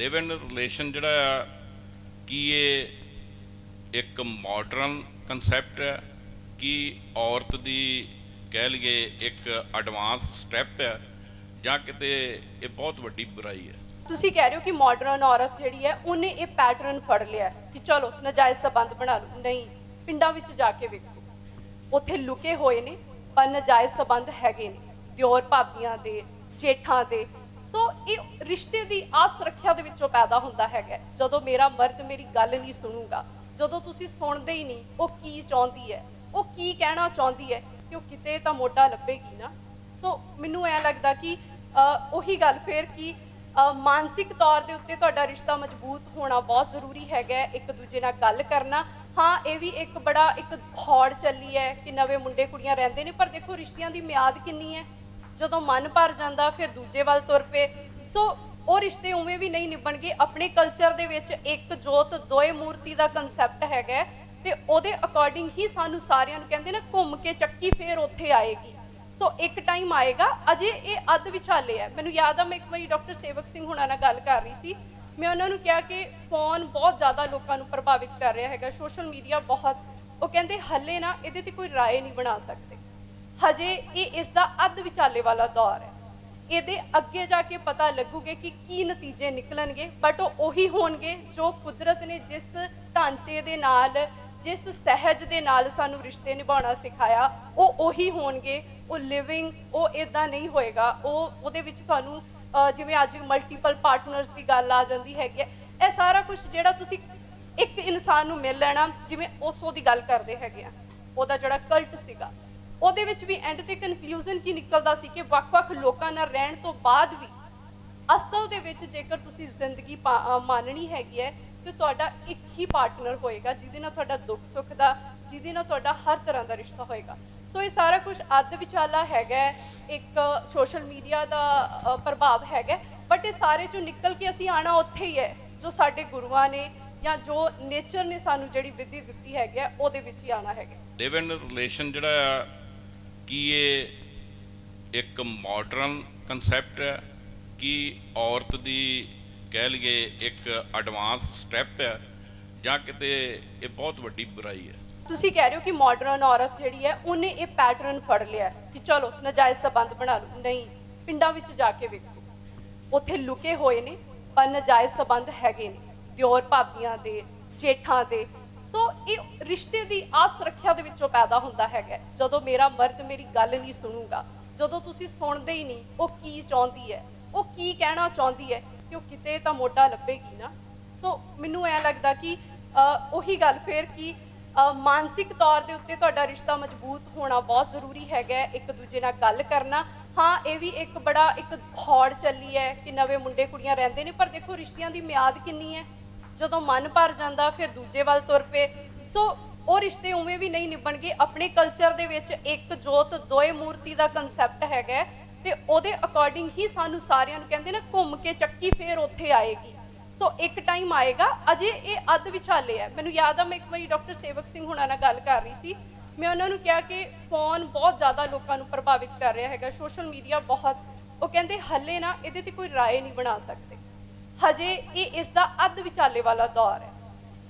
ਲਿਵ ਇਨ relation ਜਿਹੜਾ ਆ, ਕੀ ਇਹ ਇੱਕ ਮਾਡਰਨ ਕਨਸੈਪਟ ਹੈ ਕਿ ਔਰਤ ਦੀ ਕਹਿ ਲਈਏ ਇੱਕ ਐਡਵਾਂਸ ਸਟੈਪ ਹੈ ਜਾਂ ਕਿਤੇ ਇਹ ਬਹੁਤ ਵੱਡੀ ਬੁਰਾਈ ਹੈ ਤੁਸੀਂ ਕਹਿ ਰਹੇ ਹੋ ਕਿ ਮਾਡਰਨ ਔਰਤ ਜਿਹੜੀ ਹੈ, ਉਹਨੇ ਇਹ ਪੈਟਰਨ ਫੜ ਲਿਆ ਕਿ ਚਲੋ, ਨਜਾਇਜ਼ ਸੰਬੰਧ ਬਣਾ ਲਓ। ਨਹੀਂ, ਪਿੰਡਾਂ ਵਿੱਚ ਜਾ ਕੇ ਵੇਖੋ। ਉੱਥੇ ਲੁਕੇ ਹੋਏ ਨੇ, ਪਰ ਨਜਾਇਜ਼ ਸੰਬੰਧ ਹੈਗੇ ਨੇ। ਦਿਓਰ ਭਾਬੀਆਂ ਦੇ, ਜੇਠਾਂ ਦੇ ਇਹ ਰਿਸ਼ਤੇ ਦੀ ਅਸੁਰੱਖਿਆ ਦੇ ਵਿੱਚੋਂ ਪੈਦਾ ਹੁੰਦਾ ਹੈਗਾ ਜਦੋਂ ਮੇਰਾ ਮਰਦ ਮੇਰੀ ਗੱਲ ਨਹੀਂ ਸੁਣੂਗਾ, ਜਦੋਂ ਤੁਸੀਂ ਸੁਣਦੇ ਹੀ ਨਹੀਂ, ਉਹ ਕੀ ਚਾਹੁੰਦੀ ਹੈ, ਉਹ ਕੀ ਕਹਿਣਾ ਚਾਹੁੰਦੀ ਹੈ, ਕਿ ਉਹ ਕਿਤੇ ਤਾਂ ਮੋਢਾ ਲੱਭੇਗੀ ਨਾ। ਸੋ ਮੈਨੂੰ ਐ ਲੱਗਦਾ ਕਿ ਉਹੀ ਗੱਲ ਫੇਰ ਕਿ ਮਾਨਸਿਕ ਤੌਰ ਦੇ ਉੱਤੇ ਤੁਹਾਡਾ ਰਿਸ਼ਤਾ ਮਜ਼ਬੂਤ ਹੋਣਾ ਬਹੁਤ ਜ਼ਰੂਰੀ ਹੈਗਾ ਇੱਕ ਦੂਜੇ ਨਾਲ ਗੱਲ ਕਰਨਾ। ਹਾਂ, ਇਹ ਵੀ ਇੱਕ ਬੜਾ, ਇੱਕ ਹੌੜ ਚੱਲੀ ਹੈ ਕਿ ਨਵੇਂ ਮੁੰਡੇ ਕੁੜੀਆਂ ਰਹਿੰਦੇ ਨੇ, ਪਰ ਦੇਖੋ ਰਿਸ਼ਤਿਆਂ ਦੀ ਮਿਆਦ ਕਿੰਨੀ ਹੈ। ਜਦੋਂ ਮਨ ਭਰ ਜਾਂਦਾ, ਫਿਰ ਦੂਜੇ ਵੱਲ ਤੁਰ ਪਏ ਸੋ ਉਹ ਰਿਸ਼ਤੇ ਉਵੇਂ ਵੀ ਨਹੀਂ ਨਿਭਣਗੇ। ਆਪਣੇ ਕਲਚਰ ਦੇ ਵਿੱਚ ਇੱਕ ਜੋਤ ਦੋਏ ਮੂਰਤੀ ਦਾ ਕਨਸੈਪਟ ਹੈਗਾ ਤੇ ਉਹਦੇ ਅਕੋਰਡਿੰਗ ਹੀ ਸਾਨੂੰ ਸਾਰਿਆਂ ਨੂੰ ਕਹਿੰਦੇ ਨਾ, ਘੁੰਮ ਕੇ ਚੱਕੀ ਫੇਰ ਉੱਥੇ ਆਏਗੀ। ਸੋ ਇੱਕ ਟਾਈਮ ਆਏਗਾ, ਅਜੇ ਇਹ ਅੱਧ ਵਿਚਾਲੇ ਹੈ। ਮੈਨੂੰ ਯਾਦ ਆ, ਮੈਂ ਇੱਕ ਵਾਰੀ ਡਾਕਟਰ ਸੇਵਕ ਸਿੰਘ ਹੁਣਾਂ ਨਾਲ ਗੱਲ ਕਰ ਰਹੀ ਸੀ। ਮੈਂ ਉਹਨਾਂ ਨੂੰ ਕਿਹਾ ਕਿ ਫੋਨ ਬਹੁਤ ਜ਼ਿਆਦਾ ਲੋਕਾਂ ਨੂੰ ਪ੍ਰਭਾਵਿਤ ਕਰ ਰਿਹਾ ਹੈਗਾ ਸੋਸ਼ਲ ਮੀਡੀਆ ਬਹੁਤ। ਉਹ ਕਹਿੰਦੇ, ਹੱਲੇ ਨਾ ਇਹਦੇ ਤੇ ਕੋਈ ਰਾਏ ਨਹੀਂ ਬਣਾ ਸਕਦੇ। ਹਜੇ ਇਹ ਇਸ ਦਾ ਅੱਧ ਵਿਚਾਲੇ ਵਾਲਾ ਦੌਰ ਹੈ। ਇਹਦੇ ਅੱਗੇ ਜਾ ਕੇ ਪਤਾ ਲੱਗੂਗੇ ਕਿ ਕੀ ਨਤੀਜੇ ਨਿਕਲਣਗੇ ਬਟ ਉਹ ਉਹੀ ਹੋਣਗੇ ਜੋ ਕੁਦਰਤ ਨੇ ਜਿਸ ਢਾਂਚੇ ਦੇ ਨਾਲ, ਜਿਸ ਸਹਿਜ ਦੇ ਨਾਲ ਸਾਨੂੰ ਰਿਸ਼ਤੇ ਨਿਭਾਉਣਾ ਸਿਖਾਇਆ, ਉਹ ਉਹੀ ਹੋਣਗੇ, ਉਹ ਲਿਵਿੰਗ ਉਹ ਇਦਾਂ ਨਹੀਂ ਹੋਏਗਾ, ਉਹ ਉਹਦੇ ਵਿੱਚ ਤੁਹਾਨੂੰ ਜਿਵੇਂ ਅੱਜ ਮਲਟੀਪਲ ਪਾਰਟਨਰਸ ਦੀ ਗੱਲ ਆ ਜਾਂਦੀ ਹੈਗੀ ਹੈ, ਇਹ ਸਾਰਾ ਕੁਝ ਜਿਹੜਾ ਤੁਸੀਂ ਇੱਕ ਇਨਸਾਨ ਨੂੰ ਮਿਲ ਲੈਣਾ, ਜਿਵੇਂ ਉਸੋ ਦੀ ਗੱਲ ਕਰਦੇ ਹੈਗੇ ਆ, ਉਹਦਾ ਜਿਹੜਾ ਕਲਟ ਸੀਗਾ। ਉਹਦੇ ਵਿੱਚ ਵੀ ਐਂਡ ਤੇ ਕਨਕਲੂਜਨ ਕੀ ਨਿਕਲਦਾ ਸੀ ਕਿ ਵੱਖ-ਵੱਖ ਲੋਕਾਂ ਨਾਲ ਰਹਿਣ ਤੋਂ ਬਾਅਦ ਵੀ ਅਸਲ ਦੇ ਵਿੱਚ ਜੇਕਰ ਤੁਸੀਂ ਜ਼ਿੰਦਗੀ ਪਾ- ਹੈਗੀ ਹੈ ਤੇ ਤੁਹਾਡਾ ਇੱਕ ਹੀ ਪਾਰਟਨਰ ਹੋਏਗਾ, ਜਿਹਦੇ ਨਾਲ ਤੁਹਾਡਾ ਦੁੱਖ ਸੁੱਖ ਦਾ, ਜਿਹਦੇ ਨਾਲ ਤੁਹਾਡਾ ਹਰ ਤਰ੍ਹਾਂ ਦਾ ਰਿਸ਼ਤਾ ਹੋਏਗਾ। ਸੋ ਇਹ ਸਾਰਾ ਕੁਝ ਅੱਧ ਵਿਚਾਲਾ ਹੈਗਾ, ਇੱਕ ਸੋਸ਼ਲ ਮੀਡੀਆ ਦਾ ਪ੍ਰਭਾਵ ਹੈ ਬਟ ਇਹ ਸਾਰੇ ਚੋਂ ਨਿਕਲ ਕੇ ਅਸੀਂ ਆਣਾ ਉੱਥੇ ਹੀ ਹੈ, ਜੋ ਸਾਡੇ ਗੁਰੂਆਂ ਨੇ ਜਾਂ ਜੋ ਨੇਚਰ ਨੇ ਸਾਨੂੰ ਜਿਹੜੀ ਵਿਧੀ ਦਿੱਤੀ ਹੈਗੀ ਹੈ, ਉਹਦੇ ਵਿੱਚ ਹੀ ਆਣਾ ਹੈਗਾ। ਲਿਵ ਇਨ ਰਿਲੇਸ਼ਨ ਜਿਹੜਾ ਆ ਕੀ ਇਹ ਇੱਕ ਮਾਡਰਨ ਕਨਸੈਪਟ ਹੈ ਕਿ ਔਰਤ ਦੀ ਕਹਿ ਲਈਏ ਇੱਕ ਐਡਵਾਂਸ ਸਟੈਪ ਹੈ ਜਾਂ ਕਿਤੇ ਇਹ ਬਹੁਤ ਵੱਡੀ ਬੁਰਾਈ ਹੈ। ਤੁਸੀਂ ਕਹਿ ਰਹੇ ਹੋ ਕਿ ਮਾਡਰਨ ਔਰਤ ਜਿਹੜੀ ਹੈ, ਉਹਨੇ ਇਹ ਪੈਟਰਨ ਫੜ ਲਿਆ ਕਿ ਚਲੋ ਨਜਾਇਜ਼ ਸੰਬੰਧ ਬਣਾ ਲਓ। ਨਹੀਂ, ਪਿੰਡਾਂ ਵਿੱਚ ਜਾ ਕੇ ਵੇਖੋ। ਉੱਥੇ ਲੁਕੇ ਹੋਏ ਨੇ, ਪਰ ਨਜਾਇਜ਼ ਸੰਬੰਧ ਹੈਗੇ ਨੇ। ਦਿਓਰ ਭਾਬੀਆਂ ਦੇ, ਜੇਠਾਂ ਦੇ ਇਹ ਰਿਸ਼ਤੇ ਦੀ ਅਸੁਰੱਖਿਆ ਦੇ ਵਿੱਚੋਂ ਪੈਦਾ ਹੁੰਦਾ ਹੈਗਾ ਜਦੋਂ ਮੇਰਾ ਮਰਦ ਮੇਰੀ ਗੱਲ ਨਹੀਂ ਸੁਣੂਗਾ, ਜਦੋਂ ਤੁਸੀਂ ਸੁਣਦੇ ਹੀ ਨਹੀਂ, ਉਹ ਕੀ ਚਾਹੁੰਦੀ ਹੈ, ਉਹ ਕੀ ਕਹਿਣਾ ਚਾਹੁੰਦੀ ਹੈ, ਕਿ ਉਹ ਕਿਤੇ ਤਾਂ ਮੋਢਾ ਲੱਭੇਗੀ ਨਾ। ਸੋ ਮੈਨੂੰ ਐ ਲੱਗਦਾ ਕਿ ਉਹੀ ਗੱਲ ਫੇਰ ਕਿ ਮਾਨਸਿਕ ਤੌਰ ਦੇ ਉੱਤੇ ਤੁਹਾਡਾ ਰਿਸ਼ਤਾ ਮਜ਼ਬੂਤ ਹੋਣਾ ਬਹੁਤ ਜ਼ਰੂਰੀ ਹੈਗਾ ਇੱਕ ਦੂਜੇ ਨਾਲ ਗੱਲ ਕਰਨਾ। ਹਾਂ, ਇਹ ਵੀ ਇੱਕ ਬੜਾ, ਇੱਕ ਹੌੜ ਚੱਲੀ ਹੈ ਕਿ ਨਵੇਂ ਮੁੰਡੇ ਕੁੜੀਆਂ ਰਹਿੰਦੇ ਨੇ, ਪਰ ਦੇਖੋ, ਰਿਸ਼ਤਿਆਂ ਦੀ ਮਿਆਦ ਕਿੰਨੀ ਹੈ। ਜਦੋਂ ਮਨ ਭਰ ਜਾਂਦਾ, ਫਿਰ ਦੂਜੇ ਵੱਲ ਤੁਰ ਪਏ ਸੋ ਉਹ ਰਿਸ਼ਤੇ ਉਵੇਂ ਵੀ ਨਹੀਂ ਨਿਭਣਗੇ। ਆਪਣੇ ਕਲਚਰ ਦੇ ਵਿੱਚ ਇੱਕ ਜੋਤ ਦੋਏ ਮੂਰਤੀ ਦਾ ਕਨਸੈਪਟ ਹੈਗਾ ਤੇ ਉਹਦੇ ਅਕੋਰਡਿੰਗ ਹੀ ਸਾਨੂੰ ਸਾਰਿਆਂ ਨੂੰ ਕਹਿੰਦੇ ਨਾ, ਘੁੰਮ ਕੇ ਚੱਕੀ ਫੇਰ ਉੱਥੇ ਆਏਗੀ। ਸੋ ਇੱਕ ਟਾਈਮ ਆਏਗਾ, ਅਜੇ ਇਹ ਅੱਧ ਵਿਚਾਲੇ ਹੈ। ਮੈਨੂੰ ਯਾਦ ਆ, ਮੈਂ ਇੱਕ ਵਾਰੀ ਡਾਕਟਰ ਸੇਵਕ ਸਿੰਘ ਹੁਣਾਂ ਨਾਲ ਗੱਲ ਕਰ ਰਹੀ ਸੀ। ਮੈਂ ਉਹਨਾਂ ਨੂੰ ਕਿਹਾ ਕਿ ਫੋਨ ਬਹੁਤ ਜ਼ਿਆਦਾ ਲੋਕਾਂ ਨੂੰ ਪ੍ਰਭਾਵਿਤ ਕਰ ਰਿਹਾ ਹੈਗਾ ਸੋਸ਼ਲ ਮੀਡੀਆ ਬਹੁਤ। ਉਹ ਕਹਿੰਦੇ, ਹੱਲੇ ਨਾ ਇਹਦੇ ਤੇ ਕੋਈ ਰਾਏ ਨਹੀਂ ਬਣਾ ਸਕਦੇ। ਹਜੇ ਇਹ ਇਸ ਦਾ ਅੱਧ ਵਿਚਾਲੇ ਵਾਲਾ ਦੌਰ ਹੈ।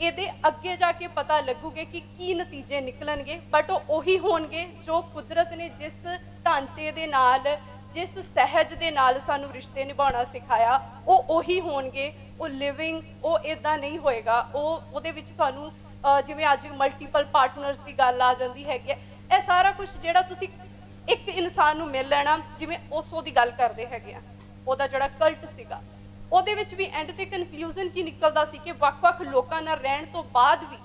ਇਹਦੇ ਅੱਗੇ ਜਾ ਕੇ ਪਤਾ ਲੱਗੂਗੇ ਕਿ ਕੀ ਨਤੀਜੇ ਨਿਕਲਣਗੇ ਬਟ ਉਹ ਉਹੀ ਹੋਣਗੇ ਜੋ ਕੁਦਰਤ ਨੇ ਜਿਸ ਢਾਂਚੇ ਦੇ ਨਾਲ, ਜਿਸ ਸਹਿਜ ਦੇ ਨਾਲ ਸਾਨੂੰ ਰਿਸ਼ਤੇ ਨਿਭਾਉਣਾ ਸਿਖਾਇਆ, ਉਹ ਉਹੀ ਹੋਣਗੇ, ਉਹ ਲਿਵਿੰਗ ਉਹ ਇਦਾਂ ਨਹੀਂ ਹੋਏਗਾ, ਉਹ ਉਹਦੇ ਵਿੱਚ ਤੁਹਾਨੂੰ ਜਿਵੇਂ ਅੱਜ ਮਲਟੀਪਲ ਪਾਰਟਨਰਸ ਦੀ ਗੱਲ ਆ ਜਾਂਦੀ ਹੈਗੀ ਹੈ, ਇਹ ਸਾਰਾ ਕੁਝ ਜਿਹੜਾ ਤੁਸੀਂ ਇੱਕ ਇਨਸਾਨ ਨੂੰ ਮਿਲ ਲੈਣਾ, ਜਿਵੇਂ ਉਸੋ ਦੀ ਗੱਲ ਕਰਦੇ ਹੈਗੇ ਆ, ਉਹਦਾ ਜਿਹੜਾ ਕਲਟ ਸੀਗਾ। ਉਹਦੇ ਵਿੱਚ ਵੀ ਐਂਡ ਤੇ ਕਨਕਲੂਜਨ ਕੀ ਨਿਕਲਦਾ ਸੀ ਕਿ ਵੱਖ-ਵੱਖ ਲੋਕਾਂ ਨਾਲ ਰਹਿਣ ਤੋਂ ਬਾਅਦ ਵੀ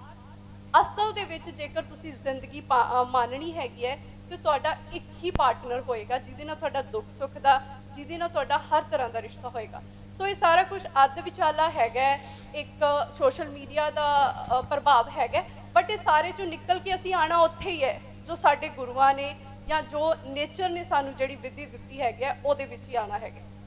ਅਸਲ ਦੇ ਵਿੱਚ ਜੇਕਰ ਤੁਸੀਂ ਜ਼ਿੰਦਗੀ ਪਾ- ਅਹ ਹੈਗੀ ਹੈ ਤੇ ਤੁਹਾਡਾ ਇੱਕ ਹੀ ਪਾਰਟਨਰ ਹੋਏਗਾ, ਜਿਹਦੇ ਨਾਲ ਤੁਹਾਡਾ ਦੁੱਖ ਸੁੱਖ ਦਾ, ਜਿਹਦੇ ਨਾਲ ਤੁਹਾਡਾ ਹਰ ਤਰ੍ਹਾਂ ਦਾ ਰਿਸ਼ਤਾ ਹੋਏਗਾ। ਸੋ ਇਹ ਸਾਰਾ ਕੁਝ ਅੱਧ ਵਿਚਾਲਾ ਹੈਗਾ, ਇੱਕ ਸੋਸ਼ਲ ਮੀਡੀਆ ਦਾ ਪ੍ਰਭਾਵ ਹੈਗਾ ਬਟ ਇਹ ਸਾਰੇ ਚੋਂ ਨਿਕਲ ਕੇ ਅਸੀਂ ਆਣਾ ਉੱਥੇ ਹੀ ਹੈ, ਜੋ ਸਾਡੇ ਗੁਰੂਆਂ ਨੇ ਜਾਂ ਜੋ ਨੇਚਰ ਨੇ ਸਾਨੂੰ ਜਿਹੜੀ ਵਿਧੀ ਦਿੱਤੀ ਹੈਗੀ ਹੈ, ਉਹਦੇ ਵਿੱਚ ਹੀ ਆਣਾ ਹੈਗਾ।